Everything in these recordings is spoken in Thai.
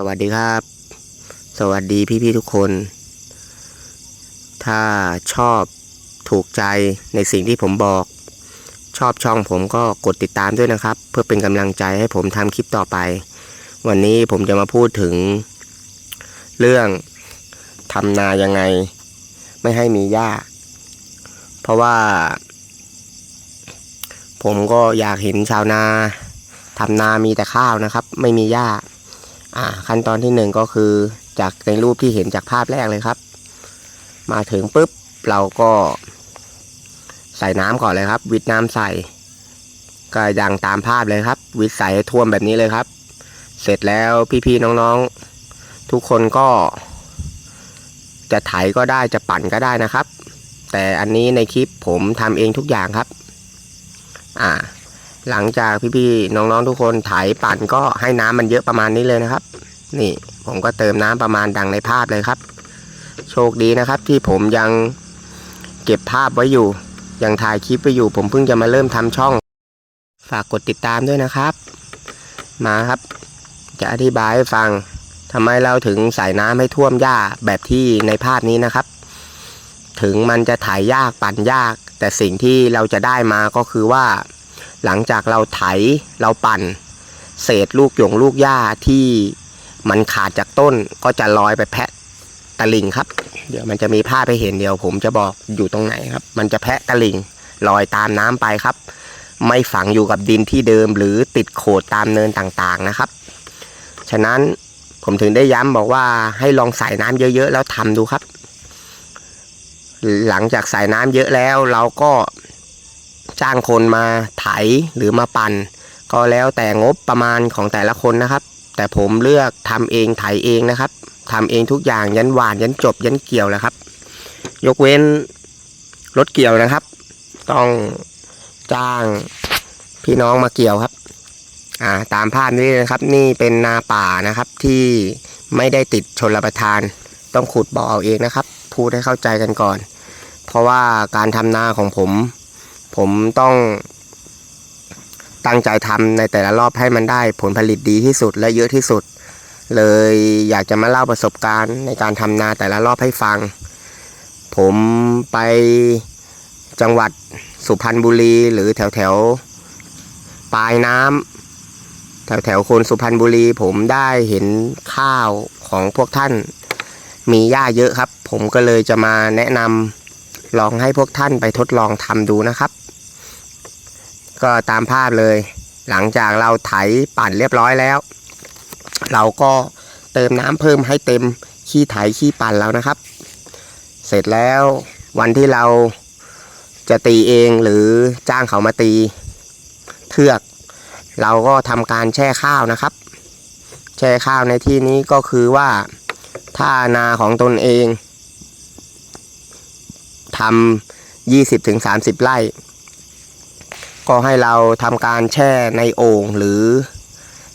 สวัสดีครับ สวัสดีพี่ๆทุกคน ถ้าชอบถูกใจในสิ่งที่ผมบอก ชอบช่องผมก็กดติดตามด้วยนะครับ เพื่อเป็นกำลังใจให้ผมทำคลิปต่อไป วันนี้ผมจะมาพูดถึง เรื่องทำนายังไง ไม่ให้มีหญ้า เพราะว่า ผมก็อยากเห็นชาวนาทำนามีแต่ข้าวนะครับ ไม่มีหญ้า อ่าขั้นตอนที่หนึ่งก็คือจากในรูปที่เห็นจากภาพแรกเลยครับ มาถึงปุ๊บเราก็ใส่น้ำก่อนเลยครับ วิดน้ำใส่ ก็อย่างตามภาพเลยครับ วิดใส่ให้ท่วมแบบนี้เลยครับ เสร็จแล้วพี่ๆน้องๆ ทุกคนก็ จะไถก็ได้จะปั่นก็ได้นะครับ แต่อันนี้ในคลิปผมทำเองทุกอย่างครับ อ่า หลังจากพี่ๆน้องๆทุกคนไถปั่นก็ให้น้ำมันเยอะประมาณนี้เลยนะครับ นี่ผมก็เติมน้ำประมาณดังในภาพเลยครับ โชคดีนะครับที่ผมยังเก็บภาพไว้อยู่ ยังถ่ายคลิปไว้อยู่ ผมเพิ่งจะมาเริ่มทำช่อง ฝากกดติดตามด้วยนะครับ มาครับ จะอธิบายให้ฟังทำไมเราถึงใส่น้ำให้ท่วมหญ้าแบบที่ในภาพนี้นะครับ ถึงมันจะถ่ายยากปั่นยาก แต่สิ่งที่เราจะได้มาก็คือว่า หลังจากเราไถเราปั่น เศษลูกหยงลูกหญ้าที่มันขาดจากต้นก็จะลอยไปแพะตะลิงครับ เดี๋ยวมันจะมีภาพให้เห็นเดียว ผมจะบอกอยู่ตรงไหนครับ มันจะแพะตะลิงลอยตามน้ำไปครับ ไม่ฝังอยู่กับดินที่เดิมหรือติดโขดตามเนินต่างๆนะครับ ฉะนั้นผมถึงได้ย้ำบอกว่าให้ลองใส่น้ำเยอะๆแล้วทำดูครับ หลังจากใส่น้ำเยอะแล้วเราก็ จ้างคนมาไถหรือมาปั่น ก็แล้วแต่งบประมาณของแต่ละคนนะครับ แต่ผมเลือกทำเองไถเองนะครับทำเองทุกอย่างยันหวานยันจบยันเกี่ยวแล้วครับ ยกเว้นรถเกี่ยวนะครับ ต้องจ้างพี่น้องมาเกี่ยวครับอ่าตามภาพนี้นะครับ นี่เป็นนาป่านะครับที่ไม่ได้ติดชนรประทาน ต้องขุดบ่อเอาเองนะครับ พูดให้เข้าใจกันก่อน เพราะว่าการทำนาของผม ผมต้องตั้งใจทำในแต่ละรอบให้มันได้ผลผลิตดีที่สุดและเยอะที่สุด เลยอยากจะมาเล่าประสบการณ์ในการทำนาแต่ละรอบให้ฟัง ผมไปจังหวัดสุพรรณบุรีหรือแถวแถวปลายน้ำแถวแถวโคนสุพรรณบุรี ผมได้เห็นข้าวของพวกท่าน มีหญ้าเยอะครับ ผมก็เลยจะมาแนะนำลองให้พวกท่านไปทดลองทำดูนะครับ ก็ตามภาพเลย หลังจากเราไถปั่นเรียบร้อยแล้ว เราก็เติมน้ำเพิ่มให้เต็มขี้ไถขี้ปั่นแล้วนะครับ เสร็จแล้ววันที่เราจะตีเองหรือจ้างเขามาตีเทือก เราก็ทำการแช่ข้าวนะครับ แช่ข้าวในที่นี้ก็คือว่าถ้านาของตนเองทำยี่สิบถึงสามสิบไร่ ก็ให้เราทำการแช่ในโอ่งหรือ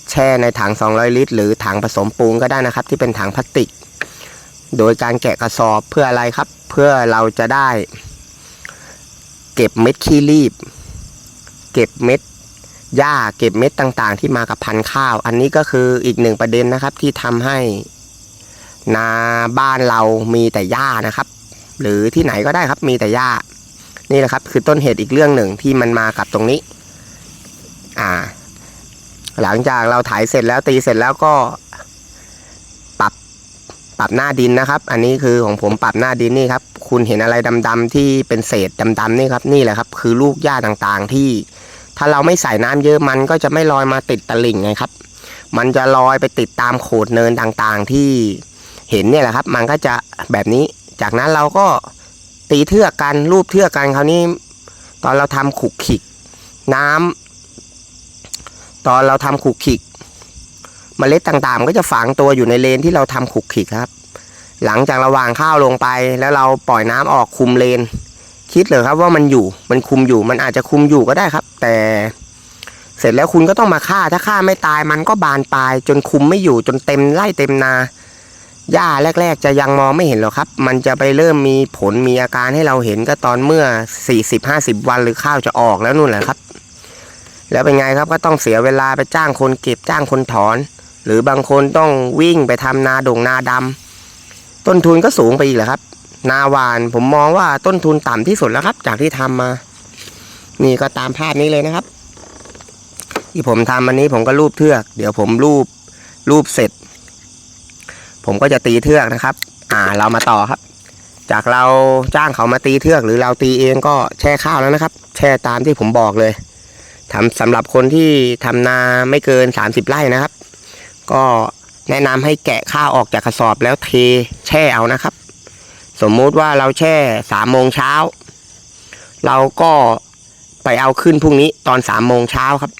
แช่ในถัง 200 ลิตร หรือถังผสมปูนก็ได้นะครับ ที่เป็นถังพลาสติก โดยการแกะกระสอบเพื่ออะไรครับ เพื่อเราจะได้ เก็บเม็ดขี้รีบ เก็บเม็ดหญ้าเก็บเม็ดต่างๆ ที่มากับพันธุ์ข้าว อันนี้ก็คืออีกหนึ่งประเด็นนะครับ ที่ทำให้นาบ้านเรามีแต่หญ้านะครับ หรือที่ไหนก็ได้ครับมีแต่หญ้า นี่แหละครับ คือต้นเหตุอีกเรื่องหนึ่งที่มันมากับตรงนี้ อ่า หลังจากเราถ่ายเสร็จแล้วตีเสร็จแล้วก็ปรับปรับหน้าดินนะครับ อันนี้คือของผมปรับหน้าดินนี่ครับ คุณเห็นอะไรดำๆที่เป็นเศษดำๆนี่ครับ นี่แหละครับ คือลูกหญ้าต่างๆที่ ถ้าเราไม่ใส่น้ำเยอะมันก็จะไม่ลอยมาติดตลิ่งไงครับ มันจะลอยไปติดตามโขดเนินต่างๆที่เห็นเนี่ยแหละครับ มันก็จะแบบนี้ จากนั้นเราก็ ตีเทือกกันรูปเทือกกันคราวนี้ ตอนเราทำขุกขิก น้ำตอนเราทำขุกขิกเมล็ดต่างๆ ก็จะฝังตัวอยู่ในเลนที่เราทำขุกขิกครับ หลังจากเราวางข้าวลงไป แล้วเราปล่อยน้ำออกคุมเลน คิดเลยครับว่ามันอยู่มันคุมอยู่มันอาจจะคุมอยู่ก็ได้ครับ แต่เสร็จแล้วคุณก็ต้องมาฆ่าถ้าฆ่าไม่ตายมันก็บานปลายจนคุมไม่อยู่จนเต็มไร่เต็มนา หญ้าแรก ๆ จะยังมองไม่เห็นหรอกครับ มันจะไปเริ่มมีผลมีอาการให้เราเห็นก็ตอนเมื่อ 40-50 วันหรือข้าวจะออกแล้วนู่นแหละครับ แล้วเป็นไงครับก็ต้องเสียเวลาไปจ้างคนเก็บจ้างคนถอน หรือบางคนต้องวิ่งไปทำนาดงนาดำต้นทุนก็สูงไปอีกแหละครับ นาหวานผมมองว่าต้นทุนต่ำที่สุดแล้วครับ จากที่ทำมา นี่ก็ตามภาพนี้เลยนะครับ ที่ผมทำอันนี้ผมก็รูปเทือก เดี๋ยวผมรูปรูปเสร็จ ผมก็จะตีเทือกนะครับ อ่าเรามาต่อครับ จากเราจ้างเขามาตีเทือก หรือเราตีเองก็แช่ข้าวแล้วนะครับ แช่ตามที่ผมบอกเลยทำสำหรับคนที่ทำนาไม่เกิน 30 ไร่นะครับ ก็แนะนำให้แกะข้าวออกจากกระสอบแล้วเทแช่เอานะครับ สมมุติว่าเราแช่สามโมงเช้า เราก็ไปเอาขึ้นพรุ่งนี้ตอนสามโมงเช้าครับ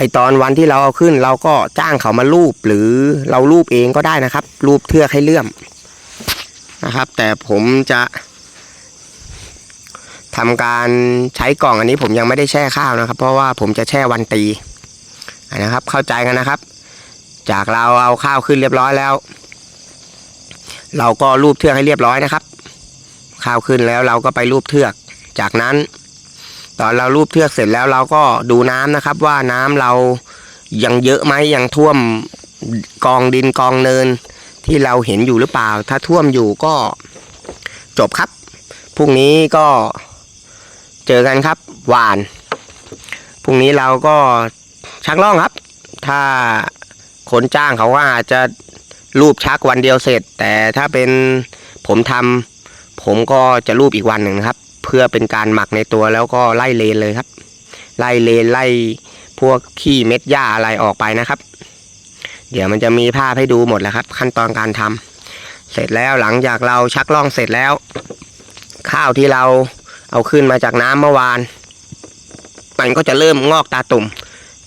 ไอตอนวันที่เราเอาขึ้น เราก็จ้างเขามาลูบหรือเราลูบเองก็ได้นะครับ ลูบเทือกให้เลื่อมนะครับ แต่ผมจะทำการใช้กล่องอันนี้ผมยังไม่ได้แช่ข้าวนะครับ เพราะว่าผมจะแช่วันตีนะครับ เข้าใจกันนะครับ จากเราเอาข้าวขึ้นเรียบร้อยแล้ว เราก็รูปเทือกให้เรียบร้อยนะครับ ข้าวขึ้นแล้วเราก็ไปรูปเทือก จากนั้น ตอนเรารูปเทือกเสร็จแล้วเราก็ดูน้ำนะครับ ว่าน้ำเรายังเยอะไหมยังท่วมกองดินกองเนิน ที่เราเห็นอยู่หรือเปล่า ถ้าท่วมอยู่ก็จบครับพรุ่งนี้ก็เจอกันครับหวานพรุ่งนี้เราก็ชักล่องครับ ถ้าคนจ้างเขาก็อาจจะรูปชักวันเดียวเสร็จ แต่ถ้าเป็นผมทำผมก็จะรูปอีกวันหนึ่งครับ พื่อเป็นการหมักในตัวแล้วก็ไล่เลนเลยครับ ไล่เลนไล่พวกขี้เม็ดหญ้าอะไรออกไปนะครับ เดี๋ยวมันจะมีภาพให้ดูหมดแล้วครับ ขั้นตอนการทำเสร็จแล้วหลังจากเราชักล่องเสร็จแล้ว ข้าวที่เราเอาขึ้นมาจากน้ำเมื่อวาน มันก็จะเริ่มงอกตาตุ่ม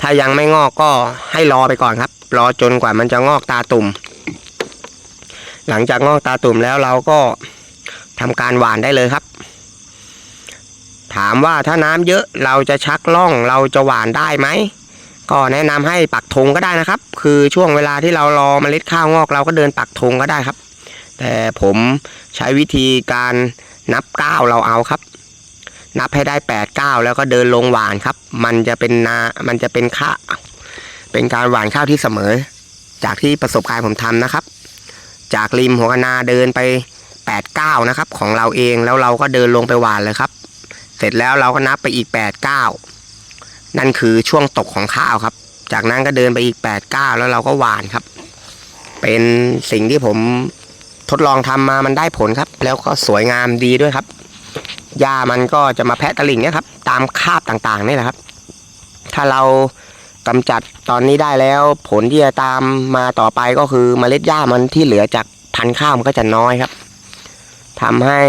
ถ้ายังไม่งอกก็ให้รอไปก่อนครับ รอจนกว่ามันจะงอกตาตุ่ม หลังจากงอกตาตุ่มแล้วเราก็ทำการหวานได้เลยครับ ถามว่าถ้าน้ำเยอะเราจะชักล่องเราจะหวานได้ไหมก็แนะนำให้ปักธงก็ได้นะครับ คือช่วงเวลาที่เรารอเมล็ดข้าวงอกเราก็เดินปักธงก็ได้ครับ แต่ผมใช้วิธีการนับก้าวเราเอาครับ นับให้ได้แปดก้าวแล้วก็เดินลงหวานครับ มันจะเป็นนา มันจะเป็นข้าเป็นการหวานข้าวที่เสมอ จากที่ประสบการณ์ผมทำนะครับ จากริมหัวนาเดินไปแปดก้าวนะครับ ของเราเองแล้วเราก็เดินลงไปหวานเลยครับ ร็จแล้วเราก็นับไปอีกแปดก้านั่นคือช่วงตกของข้าวครับ จากนั้นก็เดินไปอีกแปดก้าแล้วเราก็หวานครับ เป็นสิ่งที่ผมทดลองทำมามันได้ผลครับ แล้วก็สวยงามดีด้วยครับหญ้ามันก็จะมาแพะตะลิ่งเนี่ยครับ ตามคาบต่างๆนี่แหละครับ ถ้าเรากำจัดตอนนี้ได้แล้ว ผลที่จะตามมาต่อไปก็คือเมล็ดหญ้ามันที่เหลือจากพันธุ์ข้าวมันก็จะน้อยครับทำให้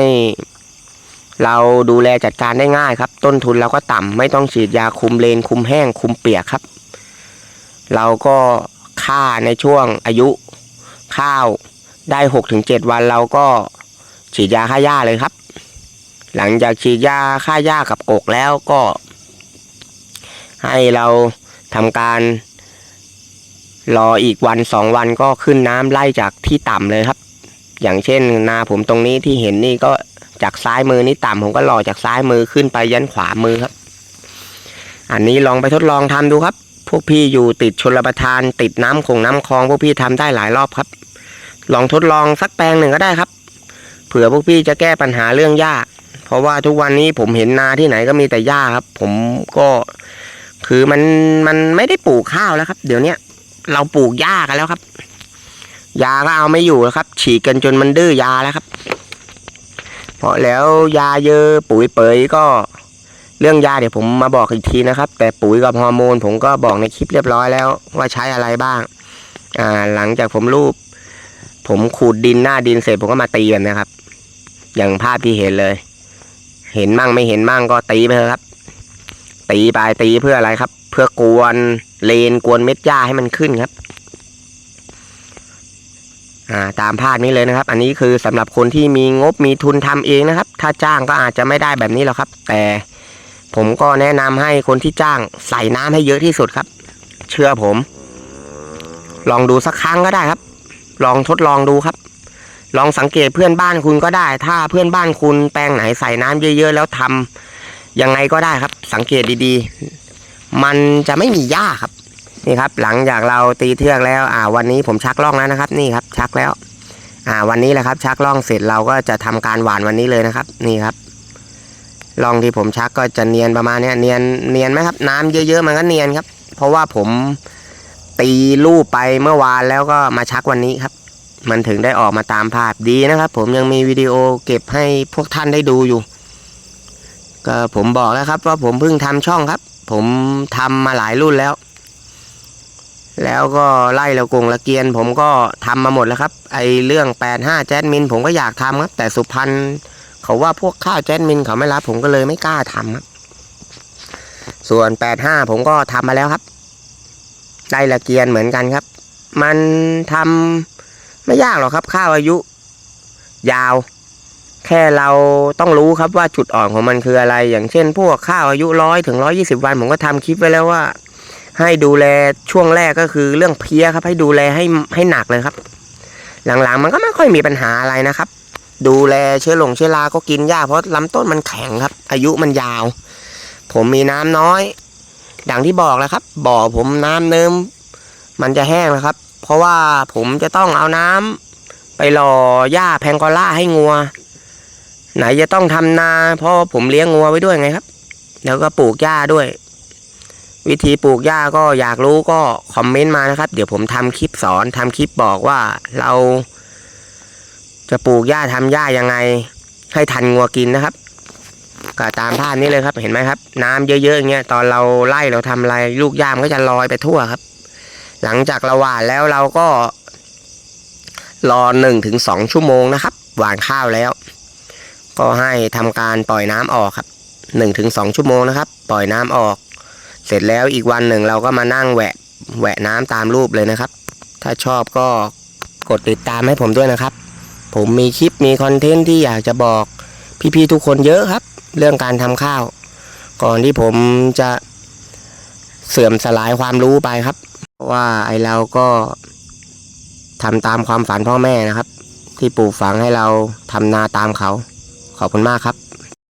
เราดูแลจัดการได้ง่ายครับ ต้นทุนเราก็ต่ำไม่ต้องฉีดยาคุมเลนคุมแห้งคุมเปียกครับ เราก็ฆ่าในช่วงอายุข้าวได้หกถึงเจ็ดวันเราก็ฉีดยาฆ่าหญ้าเลยครับ หลังจากฉีดยาฆ่าหญ้ากับกกแล้วก็ ให้เราทำการ รออีกวันสองวันก็ขึ้นน้ำไล่จากที่ต่ำเลยครับ อย่างเช่นนาผมตรงนี้ที่เห็นนี่ก็ จากซ้ายมือนี่ต่ำผมก็รอจากซ้ายมือขึ้นไปยันขวามือครับ อันนี้ลองไปทดลองทำดูครับ พวกพี่อยู่ติดชลประทาน ติดน้ำคงน้ำคลอง พวกพี่ทำได้หลายรอบครับ ลองทดลองสักแปลงหนึ่งก็ได้ครับ เผื่อพวกพี่จะแก้ปัญหาเรื่องหญ้า เพราะว่าทุกวันนี้ผมเห็นนาที่ไหนก็มีแต่หญ้าครับ ผมก็คือมันมันไม่ได้ปลูกข้าวแล้วครับ เดี๋ยวเนี้ยเราปลูกหญ้ากันแล้วครับ ยาก็เอาไม่อยู่แล้วครับ ฉีดกันจนมันดื้อยาแล้วครับ พราะแล้วยาเยอะปุ๋ยเปยก็เรื่องยาเดี๋ยวผมมาบอกอีกทีนะครับ แต่ปุ๋ยกับฮอร์โมนผมก็บอกในคลิปเรียบร้อยแล้วว่าใช้อะไรบ้าง อ่า หลังจากผมรูป ผมขูดดินหน้าดินเสร็จผมก็มาตีกันนะครับ อย่างภาพที่เห็นเลย เห็นมั่งไม่เห็นมั่งก็ตีไปเถอะครับ ตีไปตีเพื่ออะไรครับ เพื่อกวนเลนกวนเม็ดหญ้าให้มันขึ้นครับ ตามภาพนี้เลยนะครับ อันนี้คือสำหรับคนที่มีงบมีทุนทำเองนะครับ ถ้าจ้างก็อาจจะไม่ได้แบบนี้หรอกครับ แต่ผมก็แนะนำให้คนที่จ้างใส่น้ำให้เยอะที่สุดครับ เชื่อผม ลองดูสักครั้งก็ได้ครับ ลองทดลองดูครับ ลองสังเกตเพื่อนบ้านคุณก็ได้ ถ้าเพื่อนบ้านคุณแปลงไหนใส่น้ำเยอะ ๆ แล้วทำยังไงก็ได้ครับ สังเกตดีๆ มันจะไม่มีหญ้าครับ นี่ครับหลังจากเราตีเทือกแล้ว อ่า วันนี้ผมชักล่องแล้วนะครับ นี่ครับ ชักแล้ว อ่า วันนี้แหละครับ ชักล่องเสร็จเราก็จะทำการหวานวันนี้เลยนะครับ นี่ครับล่องที่ผมชักก็จะเนียนประมาณนี้เนียนเนียนไหมครับ น้ำเยอะๆมันก็เนียนครับ เพราะว่าผมตีลูปไปเมื่อวานแล้วก็มาชักวันนี้ครับ มันถึงได้ออกมาตามภาพดีนะครับ ผมยังมีวิดีโอเก็บให้พวกท่านได้ดูอยู่ ก็ผมบอกแล้วครับ ว่าผมเพิ่งทำช่องครับ ผมทำมาหลายรุ่นแล้ว แล้วก็ไล่ละกงละเกียน ผมก็ทำมาหมดแล้วครับ ไอเรื่องแปดห้าแจ๊ดมินผมก็อยากทำครับ แต่สุพรรณเขาว่าพวกข้าวแจ๊ดมินเขาไม่รับผมก็เลยไม่กล้าทำครับส่วนแปดห้าผมก็ทำมาแล้วครับไล่ละเกียนเหมือนกันครับ มันทำไม่ยากหรอกครับข้าวอายุ ยาว แค่เราต้องรู้ครับว่าจุดอ่อนของมันคืออะไร อย่างเช่น พวกข้าวอายุร้อยถึงร้อยี่สิบวัน ผมก็ทำคลิปไว้แล้วว่า ให้ดูแลช่วงแรกก็คือเรื่องเพี้ยครับ ให้ดูแลให้ให้หนักเลยครับ หลังๆมันก็ไม่ค่อยมีปัญหาอะไรนะครับ ดูแลเชื้อหลงเชื้อราก็กินยากเพราะลำต้นมันแข็งครับ อายุมันยาว ผมมีน้ำน้อย ดังที่บอกแล้วครับ บ่อผมน้ำเนิมมันจะแห้งแล้วครับ เพราะว่าผมจะต้องเอาน้ำไปหล่อหญ้าแพงกอล่าให้งัว ไหนจะต้องทำนาเพราะผมเลี้ยงงัวไว้ด้วยไงครับ แล้วก็ปลูกหญ้าด้วย วิธีปลูกหญ้าก็อยากรู้ก็คอมเมนต์มานะครับ เดี๋ยวผมทำคลิปสอนทำคลิปบอกว่าเรา จะปลูกหญ้าทำหญ้ายังไง ให้ทันงัวกินนะครับก็ตามภาพนี้เลยครับเห็นไหมครับ น้ำเยอะๆอย่างเงี้ยตอนเราไล่เราทำอะไรลูกหญ้ามันก็จะลอยไปทั่วครับ หลังจากเราหว่านแล้วเราก็ รอหนึ่งถึงสองชั่วโมงนะครับ หว่านข้าวแล้ว ก็ให้ทำการปล่อยน้ำออกครับหนึ่งถึงสองชั่วโมงนะครับ ปล่อยน้ำออก เสร็จแล้วอีกวันหนึ่งเราก็มานั่งแหวะแหวะน้ำตามรูปเลยนะครับ ถ้าชอบก็กดติดตามให้ผมด้วยนะครับ ผมมีคลิปมีคอนเทนต์ที่อยากจะบอกพี่ๆทุกคนเยอะครับ เรื่องการทำข้าว ก่อนที่ผมจะเสื่อมสลายความรู้ไปครับ เพราะว่าไอเราก็ทำตามความฝันพ่อแม่นะครับ ที่ปลูกฝังให้เราทำนาตามเขา ขอบคุณมากครับ